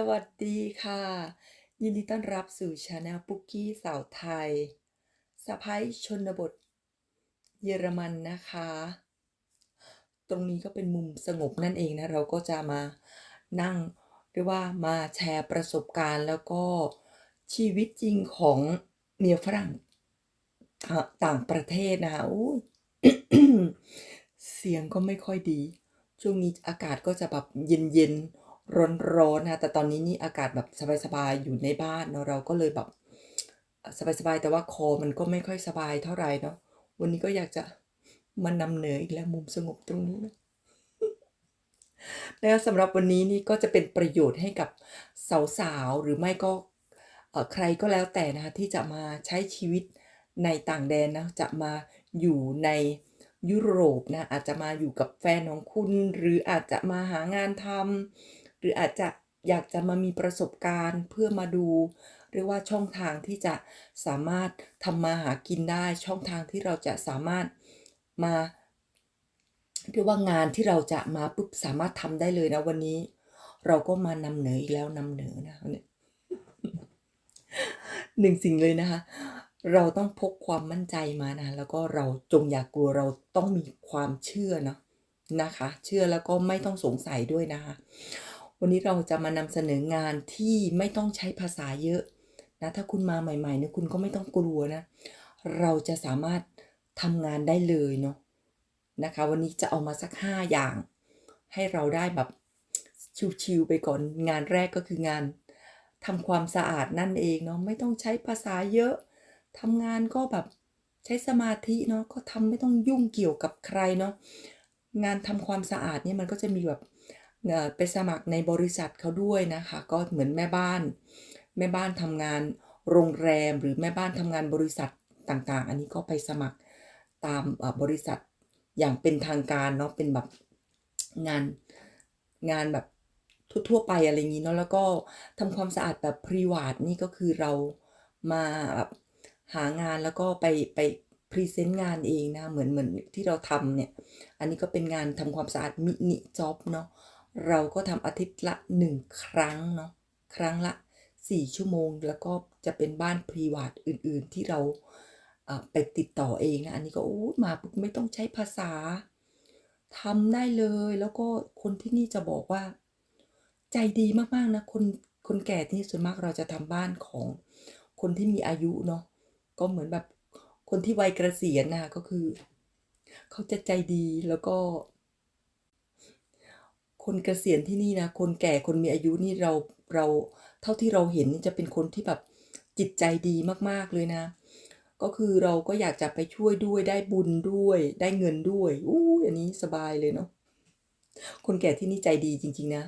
สวัสดีค่ะ ยินดีต้อนรับสู่ชาแนลปุกกี้สาวไทยสะพ้ายชนบท เยอรมันนะคะ ตรงนี้ก็เป็นมุมสงบนั่นเองนะ เราก็จะมานั่งเรียกว่ามาแชร์ประสบการณ์แล้วก็ชีวิตจริงของเมียฝรั่งต่างประเทศนะคะเสียงก็ไม่ค่อยดี ช่วงนี้อากาศก็จะแบบเย็นๆ ร้อนๆนะแต่ตอนนี้นี่อากาศแบบสบายๆอยู่ในบ้านเนาะเราก็เลยแบบสบายๆแต่ว่าคอมันก็ไม่ค่อยสบายเท่าไหร่เนาะวันนี้ก็อยากจะมานำเหนืออีกแล้วมุมสงบตรงนี้นะนะสำหรับวันนี้นี่ก็จะเป็นประโยชน์ให้กับสาวๆหรือไม่ก็ใครก็แล้วแต่นะคะที่จะมาใช้ชีวิตในต่างแดนนะจะมาอยู่ในยุโรปนะอาจจะมาอยู่กับแฟนของคุณ หรืออาจจะมาหางานทำ หรืออาจจะอยากจะมามีประสบการณ์เพื่อมาดู เรียกว่าช่องทางที่จะสามารถทำมาหากินได้ช่องทางที่เราจะสามารถมาเรียกว่างานที่เราจะมาปุ๊บสามารถทำได้เลยนะวันนี้ เราก็มานำเหนืออีกแล้วนำเหนือนะเนี่ยหนึ่งสิ่งเลยนะคะ เราต้องพกความมั่นใจมานะ แล้วก็เราจงอย่ากลัวเราต้องมีความเชื่อเนาะนะคะ เชื่อแล้วก็ไม่ต้องสงสัยด้วยนะคะ วันนี้เราจะมานำเสนองานที่ไม่ต้องใช้ภาษาเยอะนะถ้าคุณมาใหม่ๆเนี่ยคุณก็ไม่ต้องกลัวนะ เราจะสามารถทำงานได้เลยเนาะนะคะ วันนี้จะเอามาสัก 5 อย่าง ให้เราได้แบบชิวๆไปก่อนงานแรกก็คืองานทำความสะอาดนั่นเองเนาะไม่ต้องใช้ภาษาเยอะทำงานก็แบบใช้สมาธิเนาะก็ทำไม่ต้องยุ่งเกี่ยวกับใครเนาะงานทำความสะอาดเนี่ยมันก็จะมีแบบ ไปสมัครในบริษัทเขาด้วยนะคะ ก็เหมือนแม่บ้าน แม่บ้านทำงานโรงแรมหรือแม่บ้านทำงานบริษัทต่างๆ อันนี้ก็ไปสมัครตามบริษัทอย่างเป็นทางการเนาะเป็นแบบงานงานแบบทั่วๆไปอะไรอย่างนี้เนาะแล้วก็ทำความสะอาดแบบพรีวาทนี่ก็คือเรามาแบบหางานแล้วก็ไปไปพรีเซนต์งานเองนะเหมือนเหมือนที่เราทำเนี่ย อันนี้ก็เป็นงานทำความสะอาดมินิจ็อบเนาะ เราก็ทำอาทิตย์ละหนึ่งครั้งเนาะครั้งละ 4 ชั่วโมง แล้วก็จะเป็นบ้านพรีวาทอื่นๆ ที่เราไปติดต่อเองนะ อันนี้ก็อ้มาปุ๊บไม่ต้องใช้ภาษาทำได้เลย แล้วก็คนที่นี่จะบอกว่า ใจดีมากๆนะ คนคนแก่ที่ส่วนมากเราจะทำบ้านของคนที่มีอายุเนาะก็เหมือนแบบคนที่วัยเกษียณนะก็คือ เขาจะใจดีแล้วก็ คนเกษียณที่นี่นะ คนแก่คนมีอายุนี่เราเราเท่าที่เราเห็นนี่จะเป็นคนที่แบบจิตใจดีมากๆเลยนะ ก็คือเราก็อยากจะไปช่วยด้วยได้บุญด้วย ได้เงินด้วยอู้อันนี้สบายเลยเนาะคนแก่ที่นี่ใจดีจริง ๆ นะ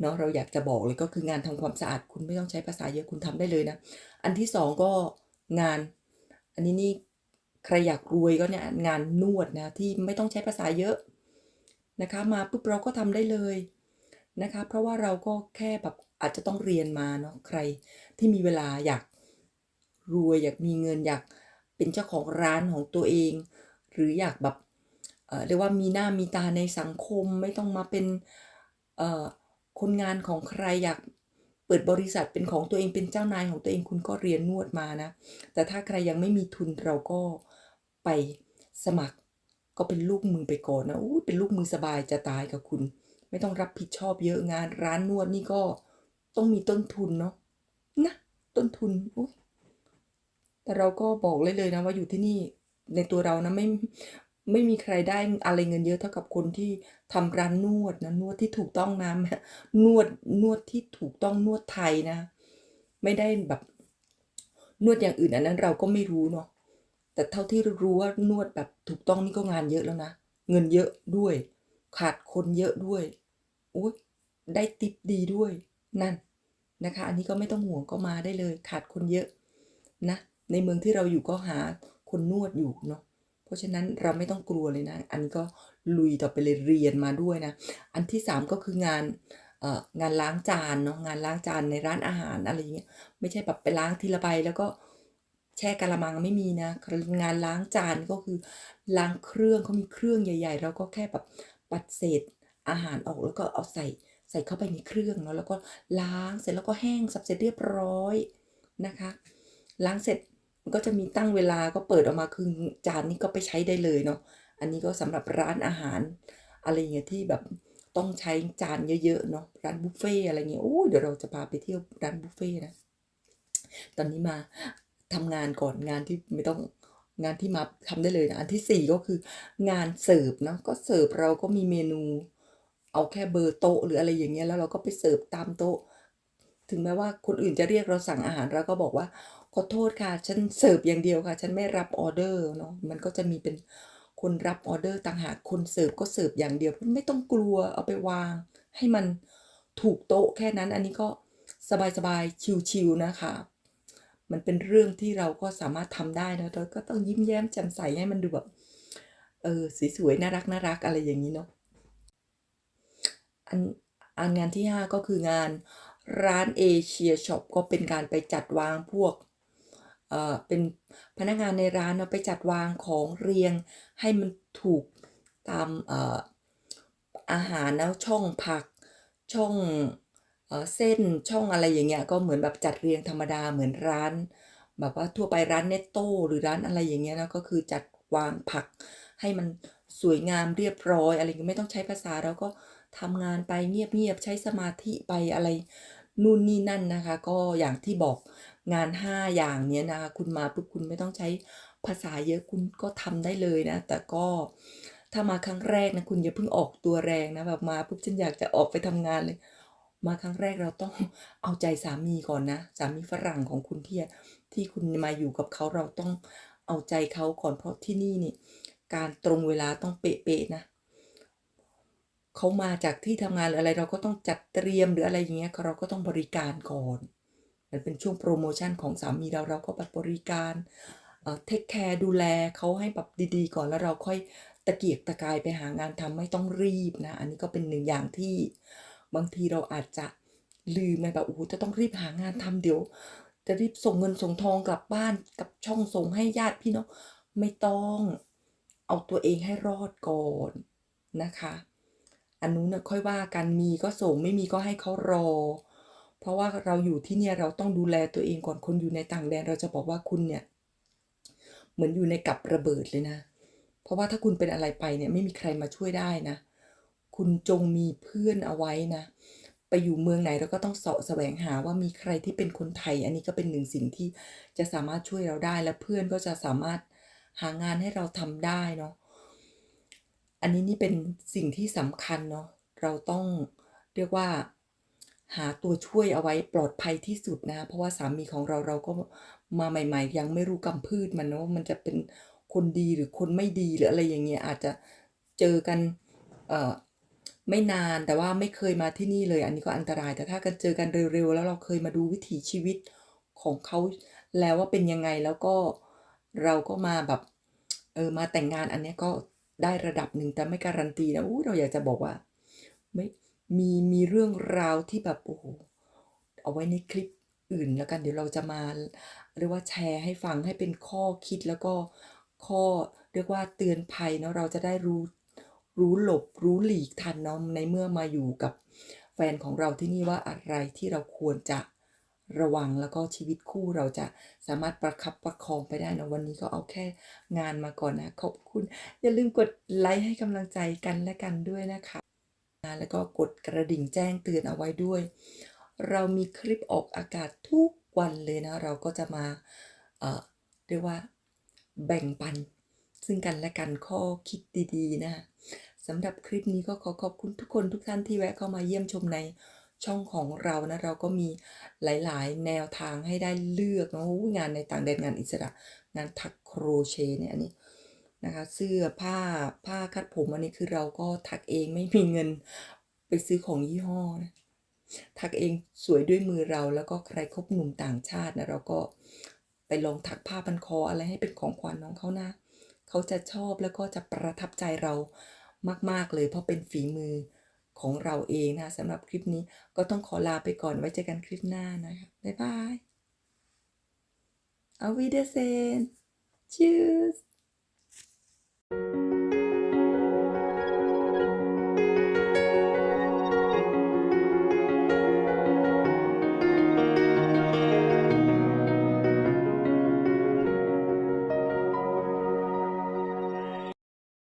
เนาะเราอยากจะบอกเลยก็คืองานทำความสะอาดคุณไม่ต้องใช้ภาษาเยอะคุณทำได้เลยนะ อันที่สองก็งาน อันนี้นี่ใครอยากรวยก็เนี่ยงานนวดนะที่ไม่ต้องใช้ภาษาเยอะ นะคะ มาปุ๊บเราก็ทำได้เลยนะคะ เพราะว่าเราก็แค่แบบอาจจะต้องเรียนมาเนาะใครที่มีเวลาอยากรวยอยากมีเงินอยากเป็นเจ้าของร้านของตัวเอง หรืออยากแบบเอ่อเรียกว่ามีหน้ามีตาในสังคมไม่ต้องมาเป็นเอ่อคนงานของใครอยากเปิดบริษัทเป็นของตัวเองเป็นเจ้านายของตัวเองคุณก็เรียนนวดมานะ แต่ถ้าใครยังไม่มีทุนเราก็ไปสมัคร ก็เป็นลูกมือไปก่อนนะอู้เป็นลูกมือสบายจะตายกับคุณ ไม่ต้องรับผิดชอบเยอะงานร้านนวดนี่ก็ต้องมีต้นทุนเนาะนะต้นทุนอุ๊ยแต่เราก็บอกเลยเลยนะว่าอยู่ที่นี่ในตัวเรานะไม่ไม่มีใครได้อะไรเงินเยอะเท่ากับคนที่ทำร้านนวดนะนวดที่ถูกต้องนะนวดนวดที่ถูกต้องนวดไทยนะ ไม่ได้แบบนวดอย่างอื่นอันนั้นเราก็ไม่รู้เนาะ แต่เท่าที่รู้ว่านวดแบบถูกต้องนี่ก็งานเยอะแล้วนะ เงินเยอะด้วย ขาดคนเยอะด้วยโอ้ยได้ติปดีด้วย นั่นนะคะ อันนี้ก็ไม่ต้องห่วงก็มาได้เลย ขาดคนเยอะนะ ในเมืองที่เราอยู่ก็หาคนนวดอยู่เนาะ เพราะฉะนั้นเราไม่ต้องกลัวเลยนะ อันนี้ก็ลุยต่อไปเลยเรียนมาด้วยนะ อันที่สามก็คืองานเอองานล้างจานเนาะงานล้างจานในร้านอาหารอะไรอย่างเงี้ยไม่ใช่แบบไปล้างทีละใบแล้วก็ ช่กะละมังไม่มีนะ งานล้างจานก็คือล้างเครื่องเขามีเครื่องใหญ่ ๆ แล้วก็แค่แบบปัดเศษอาหารออกแล้วก็เอาใส่ใส่เข้าไปในเครื่องเนาะแล้วก็ล้างเสร็จแล้วก็แห้งสับเสร็จเรียบร้อยนะคะ ล้างเสร็จก็จะมีตั้งเวลาก็เปิดออกมาคือจานนี้ก็ไปใช้ได้เลยเนาะอันนี้ก็สำหรับร้านอาหารอะไรเงี้ยที่แบบต้องใช้จานเยอะๆเนาะร้านบุฟเฟ่อะไรเงี้ยโอ้ยเดี๋ยวเราจะพาไปเที่ยวร้านบุฟเฟ่นะตอนนี้มา ทำงานก่อนงานที่ไม่ต้องงานที่มาทำได้เลยนะอันที่สี่ก็คืองานเสิร์ฟเนาะก็เสิร์ฟเราก็มีเมนู เอาแค่เบอร์โต๊ะหรืออะไรอย่างเงี้ยแล้วเราก็ไปเสิร์ฟตามโต๊ะ ถึงแม้ว่าคนอื่นจะเรียกเราสั่งอาหารเราก็บอกว่าขอโทษค่ะฉันเสิร์ฟอย่างเดียวค่ะ ฉันไม่รับออเดอร์เนาะมันก็จะมีเป็นคนรับออเดอร์ต่างหากคนเสิร์ฟก็เสิร์ฟอย่างเดียวไม่ต้องกลัวเอาไปวาง ให้มันถูกโต๊ะแค่นั้นอันนี้ก็สบายๆชิวๆนะคะ มันเป็นเรื่องที่เราก็สามารถทำได้นะเราก็ต้องยิ้มแย้มแจ่มใสให้มันดูแบบเออสวยๆน่ารักน่ารักอะไรอย่างนี้เนาะอันอันงานที่ 5 ก็คืองานร้านเอเชียช็อปก็เป็นการไปจัดวางพวกเอ่อเป็นพนักงานในร้านเนาะไปจัดวางของเรียงให้มันถูกตามเอ่ออาหารแล้วช่องผักช่อง เส้นช่องอะไรอย่างเงี้ยก็เหมือนแบบจัดเรียงธรรมดาเหมือนร้าน แบบว่าทั่วไปร้านเนตโต้หรือร้านอะไรอย่างเงี้ยนะก็คือจัดวางผักให้มันสวยงามเรียบร้อย อะไรอย่างเงี้ยไม่ต้องใช้ภาษาเราก็ทำงานไปเงียบๆใช้สมาธิไปอะไรนู่นนี่นั่นนะคะ ก็อย่างที่บอกงาน 5 อย่างเนี้ยนะคะคุณมาปุ๊บคุณไม่ต้องใช้ภาษาเยอะคุณก็ทำได้เลยนะ แต่ก็ถ้ามาครั้งแรกนะคุณอย่าเพิ่งออกตัวแรงนะแบบมาปุ๊บฉันอยากจะออกไปทำงานเลย มาครั้งแรกเราต้องเอาใจสามีก่อนนะ สามีฝรั่งของคุณที่ที่คุณมาอยู่กับเขาเราต้องเอาใจเขาก่อนเพราะที่นี่นี่การตรงเวลาต้องเป๊ะๆนะเขามาจากที่ทำงานอะไรเราก็ต้องจัดเตรียมหรืออะไรอย่างเงี้ยเราก็ต้องบริการก่อนมันเป็นช่วงโปรโมชั่นของสามีเราเราก็แบบบริการเอ่อเทคแคร์ดูแลเขาให้แบบดีๆ ก่อนแล้วเราค่อยตะเกียกตะกายไปหางานทำไม่ต้องรีบนะ อันนี้ก็เป็นหนึ่งอย่างที่ บางทีเราอาจจะลืมไปแบบโอ้โหจะต้องรีบหางานทำเดี๋ยว จะรีบส่งเงินส่งทองกลับบ้านกับช่องส่งให้ญาติพี่น้องไม่ต้องเอาตัวเองให้รอดก่อนนะคะ อันนู้นนะค่อยว่ากันมีก็ส่งไม่มีก็ให้เขารอ เพราะว่าเราอยู่ที่เนี่ยเราต้องดูแลตัวเองก่อนคนอยู่ในต่างแดนเราจะบอกว่าคุณเนี่ย เหมือนอยู่ในกับระเบิดเลยนะ เพราะว่าถ้าคุณเป็นอะไรไปเนี่ยไม่มีใครมาช่วยได้นะ คุณจงมีเพื่อนเอาไว้นะ ไปอยู่เมืองไหนเราก็ต้องเสาะแสวงหาว่ามีใครที่เป็นคนไทย อันนี้ก็เป็นหนึ่งสิ่งที่จะสามารถช่วยเราได้และเพื่อนก็จะสามารถหางานให้เราทำได้เนาะ อันนี้นี่เป็นสิ่งที่สำคัญเนาะ เราต้องเรียกว่าหาตัวช่วยเอาไว้ปลอดภัยที่สุดนะ เพราะว่าสามีของเราเราก็มาใหม่ ๆ ยังไม่รู้กำพืชมันเนาะมันจะเป็นคนดีหรือคนไม่ดีหรืออะไรอย่างเงี้ยอาจจะเจอกันเอ่อ ไม่นานแต่ว่าไม่เคยมาที่นี่เลย อันนี้ก็อันตราย แต่ถ้ากันเจอกันเร็วๆแล้วเราเคยมาดูวิถีชีวิตของเขาแล้วว่าเป็นยังไงแล้วก็เราก็มาแบบเออมาแต่งงานอันนี้ก็ได้ระดับหนึ่งแต่ไม่การันตีนะอู้เราอยากจะบอกว่าไม่มีมีเรื่องราวที่แบบโอ้โหเอาไว้ในคลิปอื่นแล้วกันเดี๋ยวเราจะมาเรียกว่าแชร์ให้ฟังให้เป็นข้อคิดแล้วก็ข้อเรียกว่าเตือนภัยเนาะเราจะได้รู้ รู้หลบรู้หลีกทันเนาะในเมื่อมาอยู่กับแฟนของเราที่นี่ว่าอะไรที่เราควรจะระวังแล้วก็ชีวิตคู่เราจะสามารถประคับประคองไปได้นะวันนี้ก็เอาแค่งานมาก่อนนะ ขอบคุณ อย่าลืมกดไลค์ให้กำลังใจกันและกันด้วยนะคะแล้วก็กดกระดิ่งแจ้งเตือนเอาไว้ด้วย เรามีคลิปออกอากาศทุกวันเลยนะ เราก็จะมาเอ่อเรียกว่าแบ่งปัน ซึ่งกันและกันข้อคิดดีๆนะสำหรับคลิปนี้ก็ขอขอบคุณทุกคนทุกท่านที่แวะเข้ามาเยี่ยมชมในช่องของเรานะ เราก็มีหลายๆ แนวทางให้ได้เลือกเนาะงานในต่างแดนงานอิสระ งานถักโครเชต์เนี่ยอันนี้นะคะเสื้อผ้าผ้าคัดผมอันนี้คือเราก็ถักเองไม่มีเงินไปซื้อของยี่ห้อนะถักเองสวยด้วยมือเราแล้วก็ใครคบหนุ่มต่างชาตินะเราก็ไปลองถักผ้าพันคออะไรให้เป็นของขวัญน้องเขานะ เขาจะชอบแล้วก็จะประทับใจเรามาก ๆ เลย เพราะเป็นฝีมือของเราเองนะสำหรับคลิปนี้ก็ต้องขอลาไปก่อนไว้เจอกันคลิปหน้านะคะบ๊ายบายเอาวิเดเซน cheers